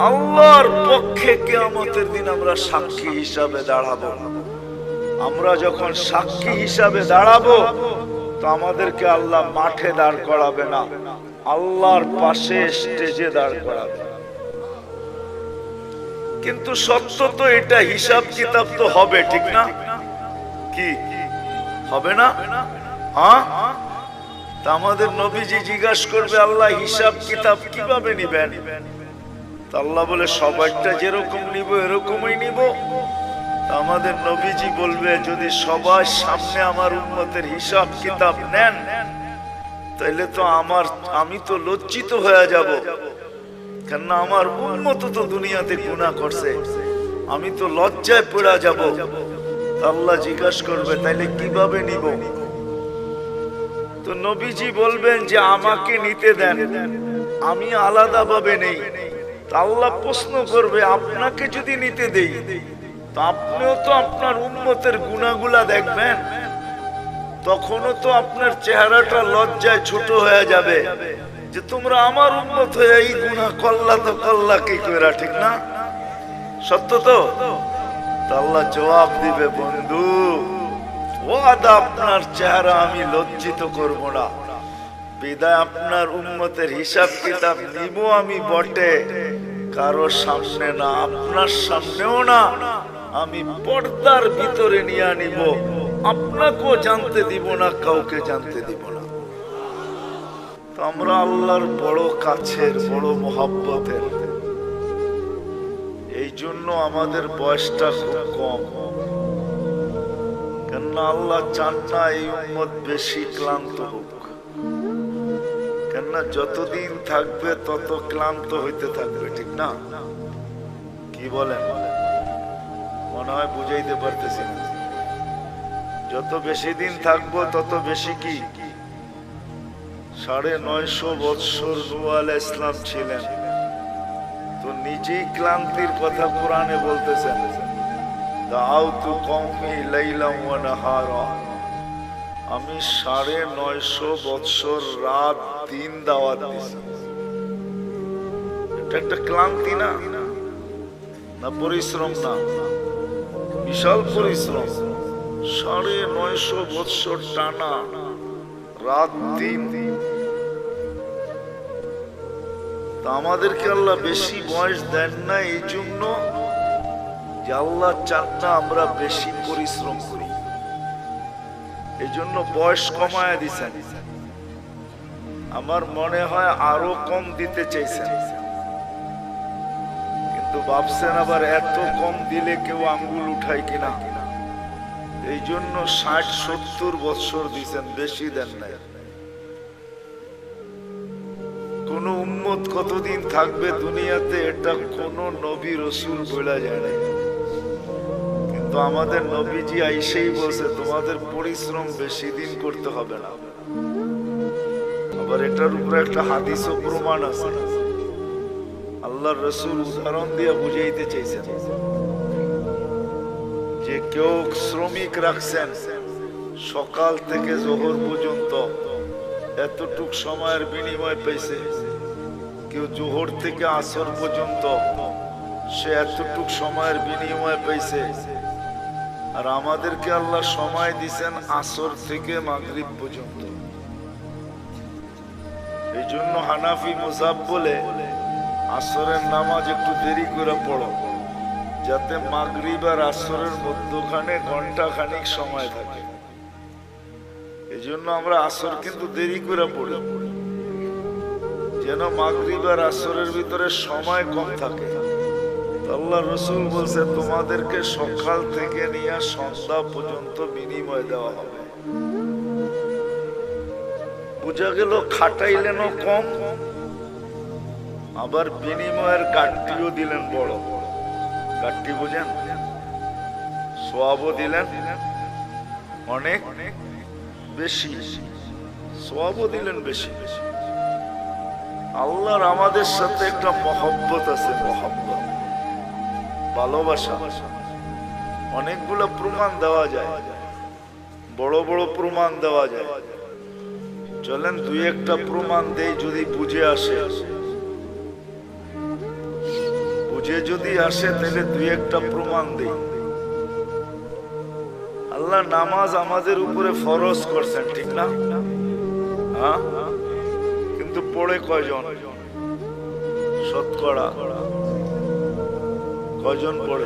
আল্লাহর পক্ষে কেয়ামতের দিন আমরা সাক্ষী হিসাবে দাঁড়াবো। আমরা যখন সাক্ষী হিসাবে দাঁড়াবো, তো আমাদেরকে আল্লাহ মাঠে দাঁড় করাবে না, আল্লাহর পাশে স্টেজে দাঁড় করাবে। কিন্তু সত্য তো এটা, হিসাব কিতাব তো হবে, ঠিক না? কি? হবে না? হ্যাঁ? তা আমাদের নবীজি জিজ্ঞাসা করবে, আল্লাহ হিসাব কিতাব কীভাবে নিবেন? আল্লাহ বলে সবাইটা যেরকম নিব, এরকমই নিব। আমাদের নবীজি বলবে, যদি সবার সামনে আমার উন্মতের হিসাব কিতাব নেন তাহলে তো আমার, আমি তো লজ্জিত হয়ে যাব। কেননা আমার উন্মত তো দুনিয়াতে গুণা করছে। আমি তো লজ্জায় পড়া যাব। আল্লাহ জিজ্ঞাসা করবে, তাইলে কীভাবে নিব? তো নবীজি বলবেন যে, আমাকে নিতে দেন। আমি আলাদাভাবে নেই। আল্লাহ প্রশ্ন করবে, আপনাকে যদি নিতে দেই, তো আপনিও তো আপনার উন্মতের গুণাগুলা দেখবেন। তখনও তো আপনার চেহারাটা লজ্জায় ছোট হয়ে যাবে যে তোমরা আমার উন্মত হয়ে এই গুণা কল্লা তো কল্লা কি করে ঠিক না? সত্য তো আল্লাহ জবাব দিবে, বন্ধু, ওয়াদা আপনার চেহারা আমি লজ্জিত করব না। বিদায় আপনার উন্মতের হিসাব কিতাব নিব আমি বটে। কারও সামনে না, আপনার সামনেও না। আমি পর্দার ভিতরে নিয়ে নিব। আপনাকেও জানতে দিব না, কাউকে জানতে দিব না। তো আমরা আল্লাহর বড় কাছের, বড় মোহাব্বতের। এই জন্য আমাদের বয়সটা খুব কম। কেননা আল্লাহ চান না এই উম্মত বেশি ক্লান্ত হোক। কেননা যতদিন থাকবে তত ক্লান্ত হইতে থাকবে, ঠিক না? কি বলেন? মনে হয় বুঝাইতে পারতেছি না। যত বেশি দিন থাকব, তত বেশি কি? সাড়ে নয়শো বৎসর রুয়াল ইসলাম ছিলেন। তো নিজেই ক্লান্তির কথা কোরআনে বলতেছেন। দাউতু কওমি লাইলাম আমি সাড়ে নয়শো বৎসর রাত দিন দাওয়াত দিছি। এটা একটা ক্লান্তি না? না পরিশ্রম না। বিশাল পরিশ্রম। সাড়ে নয়শো বৎসর টানা রাত দিন। আমাদেরকে আল্লাহ বেশি বয়স দেন না এই জন্য যে আল্লাহ চান না আমরা বেশি পরিশ্রম করি। এই জন্য বয়স কমায় দিছেন। আমার মনে হয় আরও কম দিতে চাইছেন। কিন্তু ভাবছেন আবার এত কম দিলে কেউ আঙ্গুল উঠায় কিনা? এই জন্য ষাট, সত্তর বছর দিছেন, বেশি দেন নাই। কোন কতদিন থাকবে দুনিয়াতে, এটা কোন নবী রসুল বলা যায় না কিন্তু আমাদের নবীজি আইসেই বলছে, তোমাদের পরিশ্রম বেশি, দিন করতে হবে না। আবার এটার উপরে একটা হাদিসও প্রমাণ আছে। আল্লাহর রসুল উদাহরণ দিয়ে বুঝাইতে চাইছেন। যে কেউ শ্রমিক রাখছেন, সকাল থেকে জোহর পর্যন্ত এতটুক সময়ের বিনিময় পেয়েছে কেউ জোহর থেকে আসর পর্যন্ত সে এতটুক সময়ের বিনিময় পেয়েছে আর আমাদেরকে আল্লাহ সময় দিছেন আসর থেকে মাগরিব পর্যন্ত। এই জন্য হানাফি মুসাব বলে আসরের নামাজ একটু দেরি করে পড়ো, যাতে মাগরিব আর আসরের মধ্যখানে ঘণ্টা খানিক সময় থাকে। এই জন্য আমরা আসর কিন্তু দেরি করে পড়ি, যেন মাগরিব আর আসরের ভিতরে সময় কম থাকে। আল্লাহ রসুল বলছে, তোমাদেরকে সকাল থেকে নিয়ে সন্ধ্যা পর্যন্ত বিনিময় দেওয়া হবে। বোঝা গেল খাটাইলেনও কম। আবার বিনিময়ের গাঠটিও দিলেন বড়। গাঠটি বুঝেন? সোয়াবও দিলেন? অনেক? বেশি। সোয়াবও দিলেন বেশি বেশি। আল্লাহর আমাদের সাথে একটা মহব্বত আছে, মহব্বত। ভালোবাসা। অনেকগুলো প্রমাণ দেওয়া যায়। বড় বড় প্রমাণ দেওয়া যায়। চলেন, দুই একটা প্রমাণ দেই যদি বুঝে আসে। বুঝে যদি আসে, তাহলে দুই একটা প্রমাণ দেই। আল্লাহ নামাজ আমাদের উপরে ফরজ করছেন, ঠিক না? হ্যাঁ? কিন্তু পড়ে কয়জন? শতকরা। কয়জন পড়ে?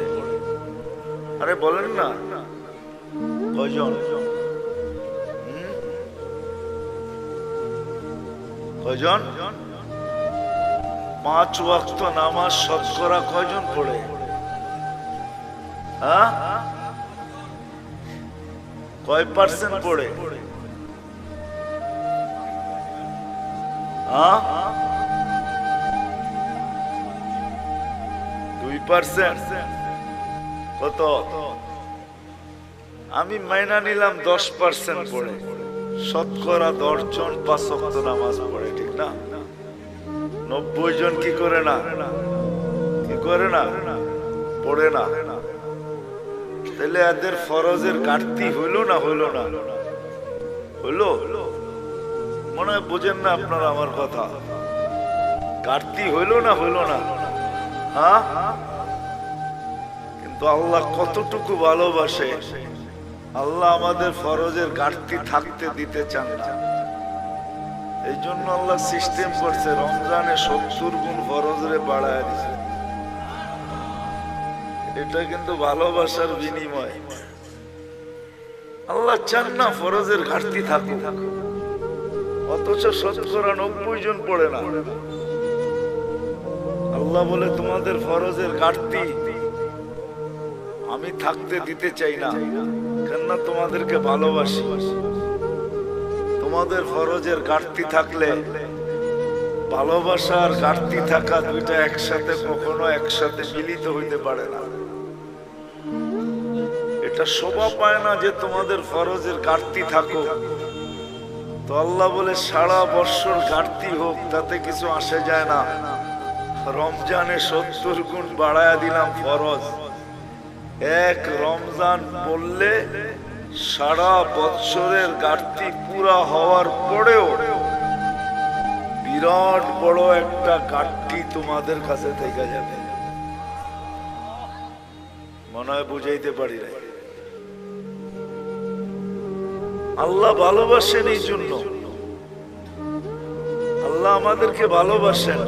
আরে বলেন না। কয়জন? কয়জন? পাঁচ ওয়াক্ত নামাজ শতকরা কয়জন পড়ে? হ্যাঁ? কয় পার্সেন্ট পড়ে? হ্যাঁ? দুই পার্সেন্ট। কত? আমি মাইনা নিলাম দশ পার্সেন্ট পড়ে। শতকরা দশ জন পাঁচ নামাজ পড়ে। নব্বই জন কি করে না? কি করে না? পড়ে না। তাহলে এদের ফরজের ঘাটতি হইল না হইল না? হইল? মনে হয় বোঝেন না আপনারা আমার কথা। ঘাটতি হইল না হইল না? হ্যাঁ? কিন্তু আল্লাহ কতটুকু ভালোবাসে? আল্লাহ আমাদের ফরজের ঘাটতি থাকতে দিতে চান না। এই জন্য আল্লাহ সিস্টেম করছে, রমজানে সত্তর গুণ ফরজরে বাড়ায় দিছে। এটা কিন্তু ভালোবাসার বিনিময়। আল্লাহ চান না ফরজের ঘাটতি থাকুক। অথচ শতকরা নব্বই জন পড়ে না। আল্লাহ বলে, তোমাদের ফরজের ঘাটতি আমি থাকতে দিতে চাই না। কেননা তোমাদেরকে ভালোবাসি। তোমাদের ফরজের ঘাটতি থাকলে, ভালোবাসার ঘাটতি থাকা দুইটা একসাথে কখনো একসাথে মিলিত হইতে পারে না। এটা শোভা পায় না যে তোমাদের ফরজের ঘাটতি থাকুক। তো আল্লাহ বলে, সারা বৎসর ঘাটতি হোক, তাতে কিছু আসে যায় না। রমজানে সত্তর গুণ বাড়ায়া দিলাম ফরজ। এক রমজান পড়লে সারা বৎসরের ঘাটতি পুরা হওয়ার পরেও বিরাট বড় একটা ঘাটতি তোমাদের কাছে থেকে যাবে। মনে হয় বুঝাইতে পারি না আল্লাহ ভালোবাসেন এই জন্য। আল্লাহ আমাদেরকে ভালোবাসেন।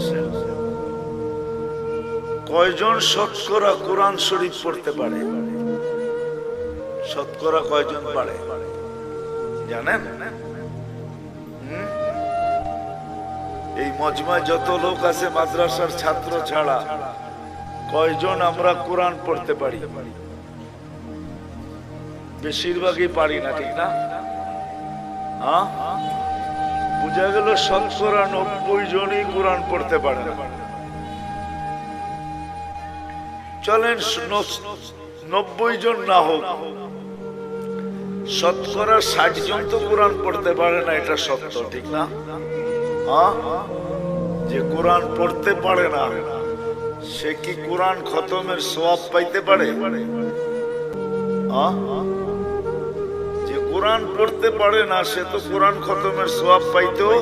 কয়জন শতকরা কোরআন শরীফ পড়তে পারে? শতকরা কয়জন পারে? জানেন? এই মজমায় যত লোক আছে মাদ্রাসার ছাত্র ছাড়া, কয়জন আমরা কোরআন পড়তে পারি? বেশিরভাগই পারি না, ঠিক না? বুঝা গেল শতকরা নব্বই জনই কোরআন পড়তে পারে না। চলেন নব্বই জন না হোক শতকরা ষাট জন তো কোরআন পড়তে পারে না, এটা সত্য, ঠিক না? যে কোরআন পড়তে পারে না, সে কি কোরআন খতমের সোয়াব পাইতে পারে? যে কোরআন পড়তে পারে না, সে তো কোরআন খতমের সোয়াব পাইতেও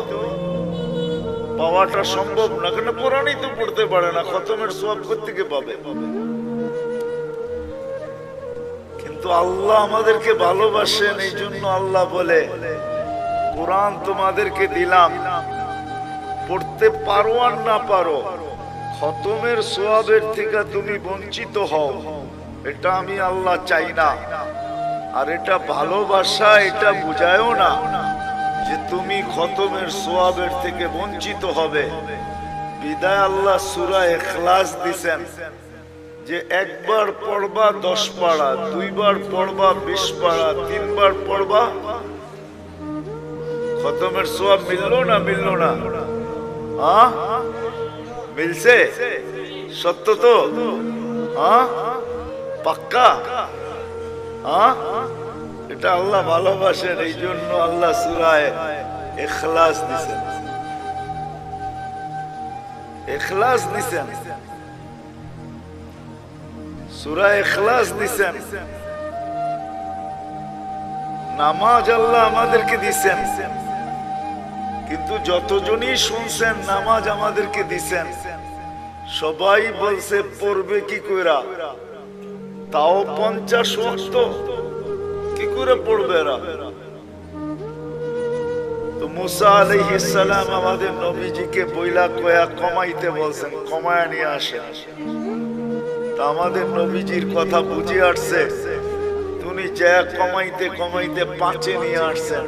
পাওয়াটা সম্ভব না, কেন কোরআনই তো পড়তে পারে না, খতমের সোয়াব থেকে পাবে কিন্তু আল্লাহ আমাদেরকে ভালোবাসেন এই জন্য আল্লাহ বলে, কোরআন তোমাদেরকে দিলাম। পড়তে পারো আর না পারো, খতমের সোয়াবের থেকে তুমি বঞ্চিত হও। এটা আমি আল্লাহ চাই না। আর এটা ভালোবাসা, এটা বুঝায়ও না যে তুমি খতমের সোয়াবের থেকে বঞ্চিত হবে। বিদায় আল্লাহ সুরা এখলাস দিছেন। যে একবার পড়বা দশ পাড়া, দুইবার পড়বা বিশ পাড়া, তিনবার পড়বা, খতমের সোয়াব মিললো না মিললো না? মিলছে? সত্য তো? পাক্কা? এটা আল্লাহ ভালোবাসেন এই জন্য আল্লাহ সুরায় এখলাস দিছেন। এখলাস দিছেন। সুরা এখলাস দিছেন নামাজ আল্লাহ আমাদেরকে দিছেন। কিন্তু যতজনই শুনছেন, নামাজ আমাদেরকে দিছেন। সবাই বলছে, পড়বে কি কইরা? তাও পঞ্চাশ ওয়াক্ত। কি করে পড়বে এরা? তো মুসা সালাম আমাদের নবীজিকে বইলা কয়া কমাইতে বলছেন, কমায় নিয়ে আসেন। আমাদের নবীজির কথা বুঝে আসছে। তুমি যা কমাইতে কমাইতে পাঁচে নিয়ে আসছেন।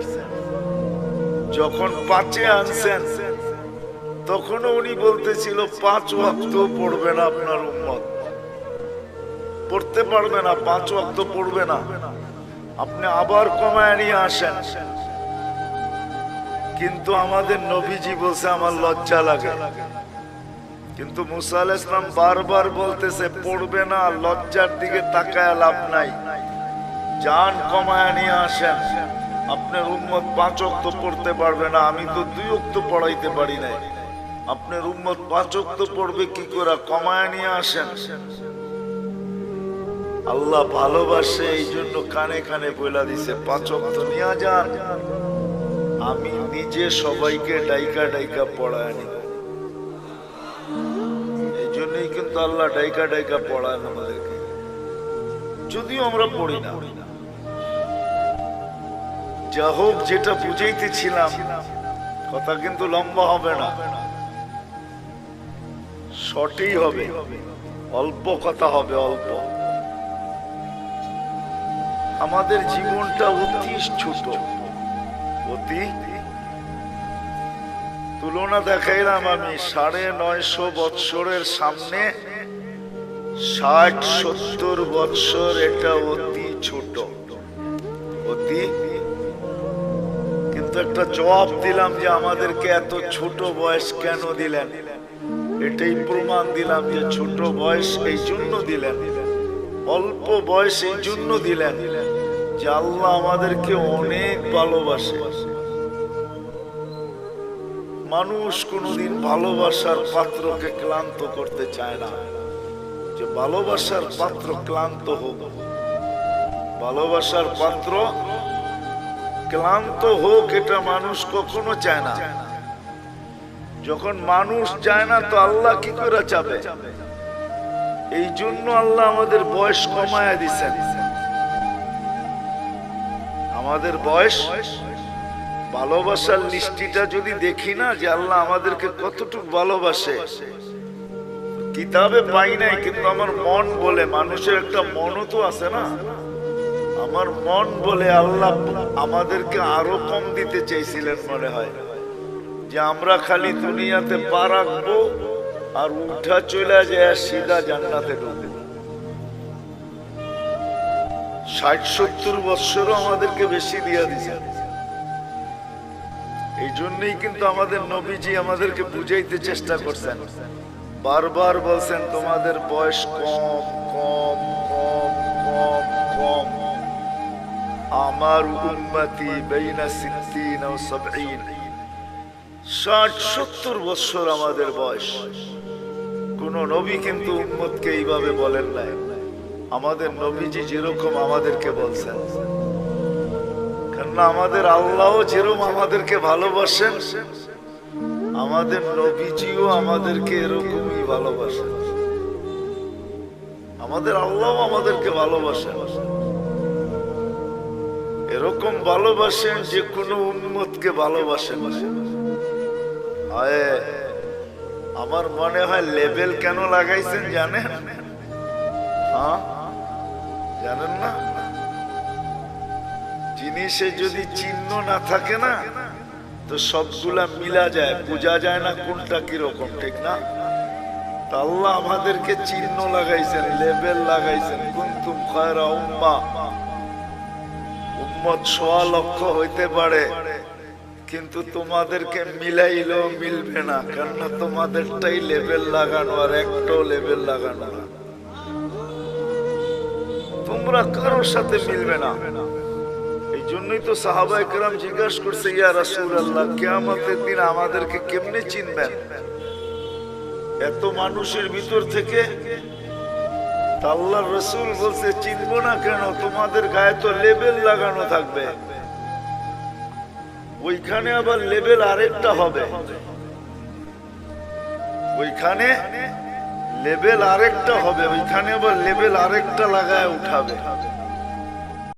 যখন পাঁচে আনছেন, তখনও উনি বলতেছিল, পাঁচ ওয়াক্ত পড়বে না আপনার উম্মত। পড়তে পারবে না, পাঁচ ওয়াক্ত পড়বে না। আপনি আবার কমায় নিয়ে আসেন। কিন্তু আমাদের নবীজি বলছে, আমার লজ্জা লাগে। কিন্তু মুসা আল ইসলাম বারবার বলতেছে, পড়বে না, লজ্জার দিকে তাকায় লাভ নাই। যান কমায় নিয়ে আসেন। আপনার উম্মত পাঁচ অক্ত পড়তে পারবে না, আমি তো দুই অক্ত পড়াইতে পারি নাই। আপনার উম্মত পাঁচ অক্ত পড়বে, কি করে কমায় নিয়ে আসেন? আল্লাহ ভালোবাসে এই জন্য কানে কানে বইলা দিছে, পাঁচ অক্ত নিয়ে যান। আমি নিজে সবাইকে ডাইকা ডাইকা পড়ায় নিব। কিন্তু আল্লাহ ডাইকা ডাইকা পড়ায় আমাদেরকে। যদিও আমরা পড়ি না। যা হোক যেটা বুঝাইতেছিলাম, কথা কিন্তু লম্বা হবে না। শর্টেই হবে। অল্প কথা হবে, অল্প। আমাদের জীবনটা অতি ছোট। অতি তুলনা দেখাইলাম আমি সাড়ে নয়শো বৎসরের সামনে, ষাট সত্তর বৎসর, এটা অতি ছোট। অতি। কিন্তু একটা জবাব দিলাম যে আমাদেরকে এত ছোট বয়স কেন দিলেন? এটাই প্রমাণ দিলাম যে ছোট বয়স এই জন্য দিলেন। অল্প বয়স এই জন্য দিলেন যে আল্লাহ আমাদেরকে অনেক ভালোবাসে। মানুষ কোনোদিন ভালোবাসার পাত্রকে ক্লান্ত করতে চায় না। যে ভালোবাসার পাত্র ক্লান্ত হোক, ভালোবাসার পাত্র ক্লান্ত হোক, এটা মানুষ কখনো চায় না। যখন মানুষ চায় না, তো আল্লাহ কি করে চাবে? এই জন্য আল্লাহ আমাদের বয়স কমায়া দিছেন। আমাদের বয়স ভালোবাসার লিস্টিটা যদি দেখি না যে আল্লাহ আমাদেরকে কতটুকু ভালোবাসে, কিতাবে পাই নাই, কিন্তু আমার মন বলে, মানুষের একটা মনও তো আছে না। আমার মন বলে আল্লাহ আমাদেরকে আরও কম দিতে চেয়েছিলেন মনে হয়। যে আমরা খালি দুনিয়াতে পা রাখব আর উঠা চলে যায় সিধা জান্নাতে ঢুকবো। ষাট সত্তর বৎসরও আমাদেরকে বেশি দিয়ে দিছে। এই জন্যই কিন্তু আমাদের নবীজি আমাদেরকে বুঝাইতে চেষ্টা করছেন। বারবার বলছেন, তোমাদের বয়স কম কম কম কম কম। আমার উম্মতি বেইনা সিদ্দিন ও সাবঈন। ষাট, সত্তর বৎসর আমাদের বয়স। কোন নবী কিন্তু উম্মতকে এইভাবে বলেন নাই। আমাদের নবীজি যেরকম আমাদেরকে বলছেন। আমাদের আল্লাহ যেরকম আমাদেরকে ভালোবাসেন আমাদের নবীজিও আমাদেরকে এরকমই ভালোবাসেন। আমাদের আল্লাহ আমাদেরকে ভালোবাসেন। এরকম ভালোবাসেন যে কোনো উন্মতকে ভালোবাসেন আয়ে, আমার মনে হয় লেবেল কেন লাগাইছেন জানেন? হ্যাঁ? জানেন না? জিনিসে যদি চিহ্ন না থাকে না, তো সবগুলা মিলা যায়, বোঝা যায় না কোনটা কীরকম, ঠিক না? আল্লাহ আমাদেরকে চিহ্ন লাগাইছেন, লেবেল লাগাইছেন, কুন্তুম খায়রা উম্মা। উম্মত সোয়া লক্ষ হইতে পারে, কিন্তু তোমাদেরকে মিলাইলেও মিলবে না, কেননা তোমাদেরটাই লেবেল লাগানো আর একটাও লেবেল লাগানো না। তোমরা কারোর সাথে মিলবে না। জন্যই তো সাহাবা একরাম জিজ্ঞাসা করছে, ইয়া রাসূল আল্লাহ কেয়ামতের দিন আমাদেরকে কেমনে চিনবেন? এত মানুষের ভিতর থেকে তা আল্লাহর রসুল বলছে, চিনবো না কেন? তোমাদের গায়ে তো লেবেল লাগানো থাকবে। ওইখানে আবার লেবেল আরেকটা হবে। ওইখানে লেভেল আরেকটা হবে, ওইখানে আবার লেবেল আরেকটা লাগায় উঠাবে।